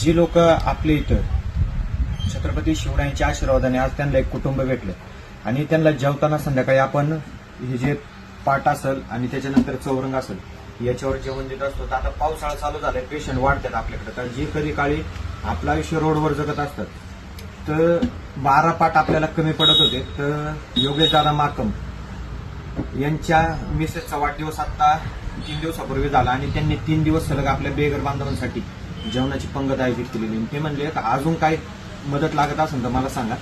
जी लोक आपल्या इथं छत्रपती शिवरायांच्या आशीर्वादाने आज त्यांना एक कुटुंब भेटलं. आणि त्यांना जेवताना संध्याकाळी आपण हे जे पाट असेल आणि त्याच्यानंतर चौरंग असेल याच्यावर जेवण देत असतो. तर आता पावसाळा चालू झालाय पेशंट वाढतात आपल्याकडे. तर जे कधी काळी आपलं आयुष्य रोडवर जगत असतात तर बारा पाट आपल्याला कमी पडत होते. तर योगेश दादा माकम यांच्या मिसेसचा वाढदिवस आता तीन दिवसापूर्वी झाला आणि त्यांनी तीन दिवस सलग आपल्या बेघर बांधवांसाठी जेवणाची पंगत आयोजित केलेली. आणि ते म्हणले का अजून काय मदत लागत असेल तर मला सांगा.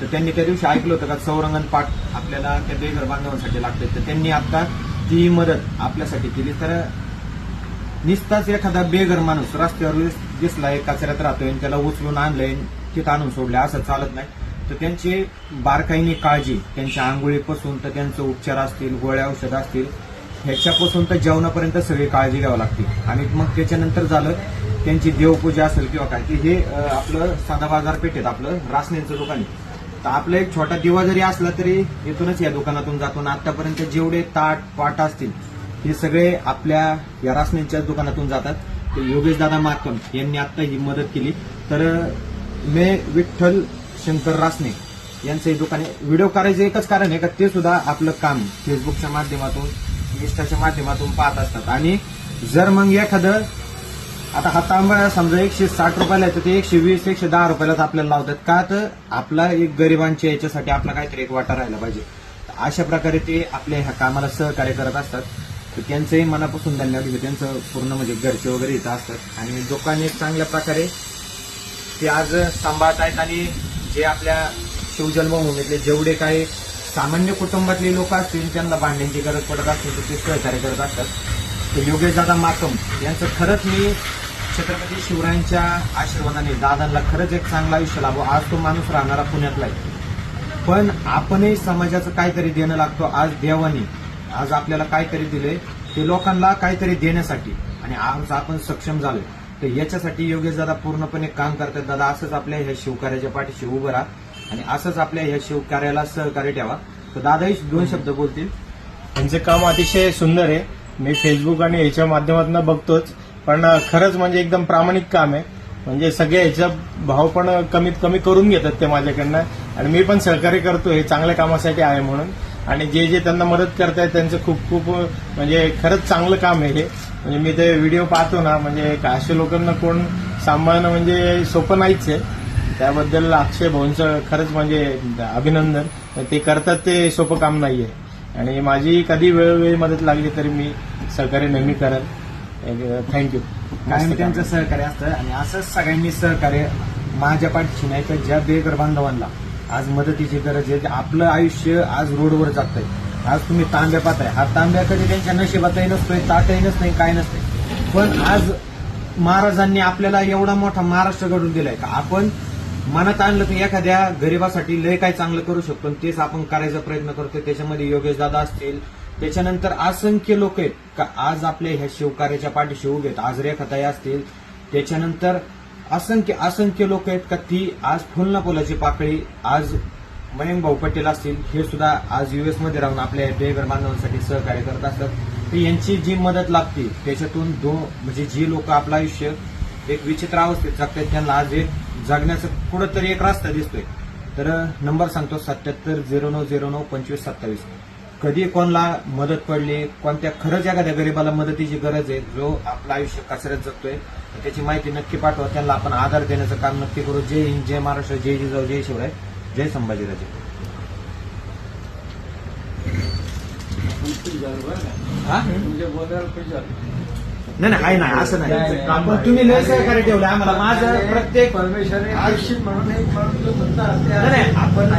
तर त्यांनी त्या दिवशी ऐकलं होतं का चौरंगण पाठ आपल्याला त्या बेघर बांधवांसाठी लागते. तर त्यांनी आता ती मदत आपल्यासाठी केली तर निस्ताच एखादा बेघर माणूस रस्त्यावर दिसला दिसलाय कचऱ्यात राहतोय आणि त्याला उचलून आणलंय तिथं आणून सोडलंय असं चालत नाही. तर त्यांची बारकाईने काळजी त्यांच्या आंघोळीपासून तर त्यांचे उपचार असतील गोळ्या औषध असतील ह्याच्यापासून तर जेवणापर्यंत सगळी काळजी घ्यावी लागते. आणि मग त्याच्यानंतर झालं त्यांची देवपूजा असेल किंवा काय की हे आपलं साधा बाजारपेठेत आपलं रासनेचं दुकान आहे. तर आपला एक छोटा दिवा जरी असला तरी इथूनच या दुकानातून जातो. आणि आतापर्यंत जेवढे ताट पाट असतील हे सगळे आपल्या या रासनेच्या दुकानातून जातात. योगेश दादा माकम यांनी आत्ता ही मदत केली. तर मे विठ्ठल शंकर रासने यांचं हे दुकान आहे. व्हिडिओ करायचं एकच कारण आहे का ते सुद्धा आपलं काम फेसबुकच्या माध्यमातून इंस्टाच्या माध्यमातून पाहत असतात. आणि जर मग एखादं आता हा तांबा समजा एकशे साठ रुपयाला आहे तर ते एकशे वीस एकशे दहा रुपयालाच आपल्याला लावतात. का तर आपला एक गरिबांच्या याच्यासाठी आपला काहीतरी एक वाटा राहिला पाहिजे. अशा प्रकारे ते आपल्या ह्या कामाला सहकार्य करत असतात. तर त्यांचंही मनापासून धन्यवाद घेतो त्यांचं पूर्ण म्हणजे घरचे वगैरे इथं असतात. आणि दुकान एक चांगल्या प्रकारे ते आज सांभाळत आहेत आणि जे आपल्या शिवजन्मभूमीतले जेवढे काही सामान्य कुटुंबातले लोक असतील त्यांना भांड्यांची गरज पडत असते तर ते सहकार्य करत असतात. तर योगेश दादा माकम यांचं खरंच मी छत्रपती शिवरायांच्या आशीर्वादाने दादांना खरंच एक चांगलं आयुष्य लाभो. आज तो माणूस राहणारा पुण्यातला आहे. पण आपणही समाजाचं काहीतरी देणं लागतो. आज देवाने आज आपल्याला काहीतरी दिले ते लोकांना काहीतरी देण्यासाठी. आणि आज आपण सक्षम झालोय. तर याच्यासाठी योगेश दादा पूर्णपणे काम करतात. दादा असंच आपल्या ह्या शिवकार्याच्या पाठीशी उभं राहा आणि असंच आपल्या ह्या शिवकार्याला सहकार्य ठेवा. तर दादाही दोन शब्द बोलतील. त्यांचं काम अतिशय सुंदर आहे. मी फेसबुक आणि याच्या माध्यमातून बघतोच. पण खरंच म्हणजे एकदम प्रामाणिक काम आहे. म्हणजे सगळे ह्याचा भाव पण कमीत कमी करून घेतात ते माझ्याकडनं. आणि मी पण सहकार्य करतो हे चांगल्या कामासाठी आहे म्हणून. आणि जे जे त्यांना मदत करतायत त्यांचं खूप खूप म्हणजे खरंच चांगलं काम आहे हे. म्हणजे मी ते व्हिडिओ पाहतो ना म्हणजे अशा लोकांना कोण सांभाळणं म्हणजे सोपं नाहीच आहे. त्याबद्दल अक्षय भाऊंचं खरंच म्हणजे अभिनंदन. ते करतात ते सोपं काम नाहीये. आणि माझी कधी वेळोवेळी मदत लागली तरी मी सहकार्य नेहमी करेल. थँक्यू कायम त्यांचं सहकार्य असतं आणि असंच सगळ्यांनी सहकार्य माझ्या पाठीशी नाही तर ज्या बेघर बांधवांना. आज मदतीची गरज आहे. आपलं आयुष्य आज रोडवर जातंय. आज तुम्ही तांब्या पाहताय हा तांब्या कधी त्यांच्या नशिबातही नसतोय ताटही नसतंय काय नसतंय. पण आज महाराजांनी आपल्याला एवढा मोठा महाराष्ट्र घडून दिलाय का? आपण मनात आणलं की एखाद्या गरिबासाठी लय काय चांगलं करू शकतो तेच आपण करायचा प्रयत्न करतो त्याच्यामध्ये योगेश दादा असतील. त्याच्यानंतर असंख्य लोक आहेत का आज आपल्या ह्या शिवकार्याच्या पाठीशी उभे आहेत. आज रेखाताई असतील. त्याच्यानंतर असंख्य असंख्य लोक आहेत का ती आज फुलनापोलाची पाकळी आज मयंक भाऊ पटेल असतील. हे सुद्धा आज युएसमध्ये राहून आपल्या बेघर बांधवांसाठी सहकार्य करत असतात. तर यांची जी मदत लागते त्याच्यातून दो म्हणजे जी लोक आपलं आयुष्य एक विचित्र अवस्थेत जगतात त्यांना आज एक जगण्याचं कुठंतरी एक रस्ता दिसतोय. तर नंबर सांगतो सत्याहत्तर झिरो नऊ झिरो नऊ पंचवीस सत्तावीस. कधी कोणाला मदत पडली कोणत्या खरंच एखाद्या गरीबाला मदतीची गरज आहे जो आपलं आयुष्य कचऱ्यात जगतोय तर त्याची माहिती नक्की पाठवा त्यांना आपण आधार देण्याचं काम नक्की करू. जय हिंद जय महाराष्ट्र जय जिजाऊ जय शिवराय जय संभाजीराजे. हा? नाही नाही आहे ना असं नाही. आपण तुम्ही लय सहकार्य ठेवलं आम्हाला माझं प्रत्येक परमेश्वराने आयुष्य म्हणून एक माणूस जो म्हणतात नाही, नाही, आपण